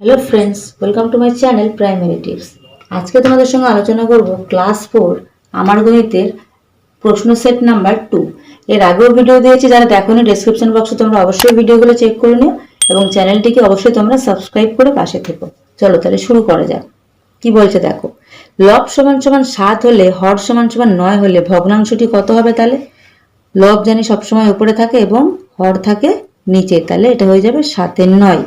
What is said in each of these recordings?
Hello friends welcome to my channel primary tips আজকে তোমাদের সঙ্গে আলোচনা করব ক্লাস ফোর আমার গণিতের প্রশ্ন সেট নাম্বার টু এর আগেও ভিডিও দিয়েছি, যারা দেখোনি ডেসক্রিপশন বক্সে তোমরা অবশ্যই ভিডিওগুলো চেক করে নিও এবং চ্যানেলটিকে অবশ্যই তোমরা সাবস্ক্রাইব করে পাশে থেকো। চলো তাহলে শুরু করা যাক। কি বলছে দেখো? লব সমান সমান সাত হলে, হর সমান সমান নয় হলে ভগ্নাংশটি কত হবে তাহলে? লব জানি সবসময় উপরে থাকে এবং হর থাকে নিচে, তাহলে এটা হয়ে যাবে সাতের নয়।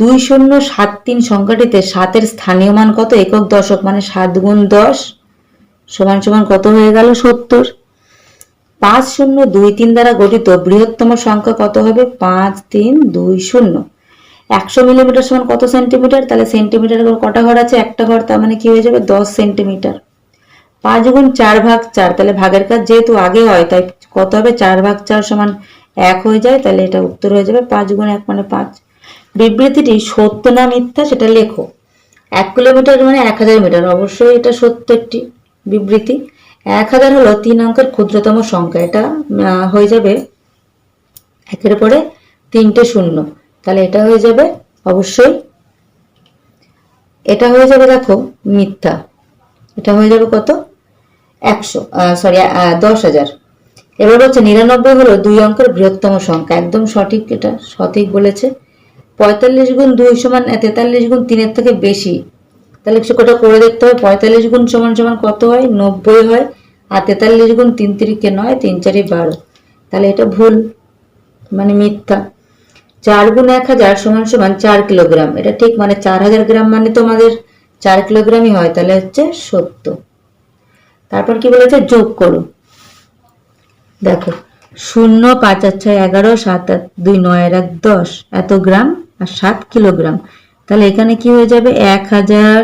দুই শূন্য সাত তিন সংখ্যাটিতে সাতের স্থানীয় মান কত? একক দশক মানে সাত গুণ দশ সমান সমান কত হয়ে গেল? সত্তর। পাঁচ শূন্য দুই তিন দ্বারা গঠিত বৃহত্তম সংখ্যা কত হবে? পাঁচ তিন দুই শূন্য। একশো মিলিমিটার সমান কত সেন্টিমিটার? তাহলে সেন্টিমিটার কটা ঘর আছে? একটা ঘর, তার মানে কি হয়ে যাবে? দশ সেন্টিমিটার। পাঁচ গুণ চার ভাগ চার, তাহলে ভাগের কাজ যেহেতু আগে হয়, তাই কত হবে? চার ভাগ চার সমান এক হয়ে যায়, তাহলে এটা উত্তর হয়ে যাবে পাঁচ গুণ এক মানে পাঁচ। বিবৃতিটি সত্য না মিথ্যা সেটা লেখো। এক কিলোমিটার মানে এক হাজার মিটার। অবশ্যই এটা সত্য একটি বিবৃতি। এক হাজার হলো তিন অঙ্কের ক্ষুদ্রতম সংখ্যা। এটা হয়ে যাবে একের পরে তিনটে শূন্য। তাহলে এটা হয়ে যাবে অবশ্যই এটা হয়ে যাবে দেখো মিথ্যা। এটা হয়ে যাবে কত? একশো সরি দশ হাজার। এবার হচ্ছে নিরানব্বই হলো দুই অঙ্কের বৃহত্তম সংখ্যা। একদম সঠিক এটা, সঠিক বলেছে। পঁয়তাল্লিশ গুণ দুই সমান তেতাল্লিশ গুণ তিনের থেকে বেশি। তাহলে সেটা করে দেখতে হবে পঁয়তাল্লিশ গুণ সমান সমান কত হয়? নব্বই হয়। আর তেতাল্লিশ গুণ তিন তিরিকে নয়, তিন চারি বারো। তাহলে এটা ভুল মানে মিথ্যা। চার গুণ এক হাজার সমান সমান চার কিলোগ্রাম। এটা ঠিক মানে চার হাজার গ্রাম মানে তো আমাদের চার কিলোগ্রামই হয়, তাহলে হচ্ছে সত্য তারপর কি বলেছে? যোগ করো। দেখো, শূন্য, পাঁচ, আর ছয়, এগারো, সাত আর দুই, নয়, এক, দশ। এত গ্রাম? আর সাত কিলোগ্রাম। তাহলে এখানে কি হয়ে যাবে? এক হাজার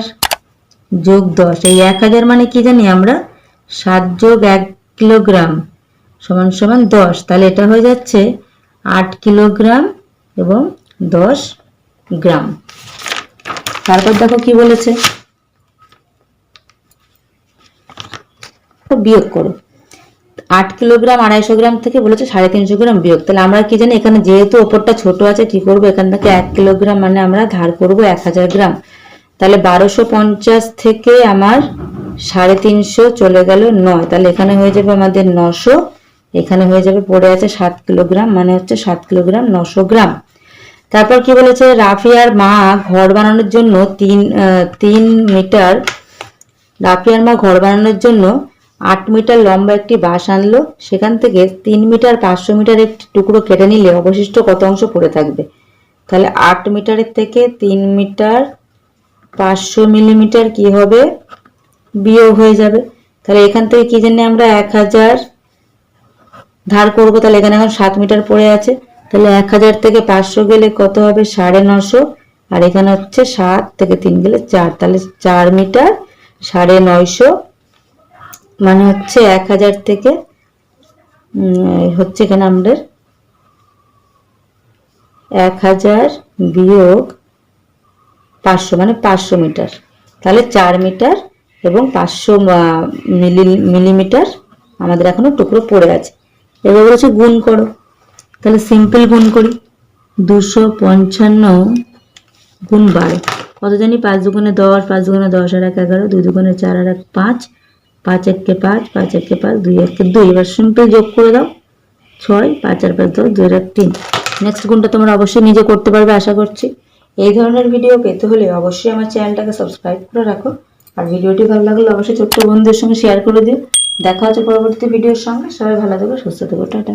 যোগ দশ। এই এক হাজার মানে কি জানি আমরা? সাত যোগ এক কিলোগ্রাম সমান সমান দশ। তাহলে এটা হয়ে যাচ্ছে আট কিলোগ্রাম এবং দশ গ্রাম। তারপর দেখো কি বলেছে? বিয়োগ করো। আট কিলোগ্রাম, আড়াইশো গ্রাম থেকে বলেছে সাড়ে তিনশো গ্রাম বিয়োগ। তাহলে আমরা কি জানি এখানে যেহেতু ওপরটা ছোট আছে, কি করব? এখান থেকে এক কিলোগ্রাম মানে আমরা ধার করব এক হাজার গ্রাম। তাহলে বারোশো পঞ্চাশ থেকে আমার সাড়ে তিনশো চলে গেল নয়। তাহলে এখানে হয়ে যাবে আমাদের নশো। এখানে হয়ে যাবে, পড়ে আছে সাত কিলোগ্রাম মানে হচ্ছে সাত কিলোগ্রাম নশো গ্রাম। তারপর কি বলেছে? রাফিয়ার মা ঘর বানানোর জন্য তিন তিন মিটার। রাফিয়ার মা ঘর বানানোর জন্য আট মিটার লম্বা একটি বাঁশ আনলো। সেখান থেকে তিন মিটার পাঁচশো মিটার একটি টুকরো কেটে নিলে অবশিষ্ট কত অংশ পড়ে থাকবে? তাহলে আট মিটারের থেকে তিন মিটার পাঁচশো মিলিমিটার কি হবে? বিয়োগ হয়ে যাবে। তাহলে এখান থেকে কি জানি আমরা এক হাজার ধার করব? তাহলে এখানে এখন সাত মিটার পড়ে আছে। তাহলে এক হাজার থেকে পাঁচশো গেলে কত হবে? সাড়ে নশো। আর এখানে হচ্ছে সাত থেকে তিন গেলে চার। তাহলে চার মিটার সাড়ে নয়শো। মানে হচ্ছে এক হাজার থেকে হচ্ছে এখানে আমাদের, এক হাজার বিয়োগ পাঁচশো মানে পাঁচশো মিটার। তাহলে চার মিটার এবং পাঁচশো মিলি, মিলিমিটার আমাদের এখনও টুকরো পড়ে আছে। এবার বলছে গুণ করো। তাহলে সিম্পল গুণ করি। দুশো পঞ্চান্ন গুণ বারো। কত জানি? পাঁচ দুগুণে দশ, পাঁচ দুগুণে দশ আর এক এগারো, দুই দুগুণে চার আর এক পাঁচ। পাঁচ এককে পাঁচ পাঁচ এককে পাঁচ, দুই এককে দুই। এবার সিম্পল যোগ করে দাও। ছয়, পাঁচ আর পাঁচ দশ দুই আর তিন। নেক্সট গুণটা তোমরা অবশ্যই নিজে করতে পারবে, আশা করছি। এই ধরনের ভিডিও পেতে হলে অবশ্যই আমার চ্যানেলটাকে সাবস্ক্রাইব করে রাখো। আর ভিডিওটি ভালো লাগলে অবশ্যই ছোট্ট বন্ধুদের সঙ্গে শেয়ার করে দিও। দেখা হচ্ছে পরবর্তী ভিডিওর সঙ্গে। সবাই ভালো থাকো, সুস্থ থাকো, টাটা।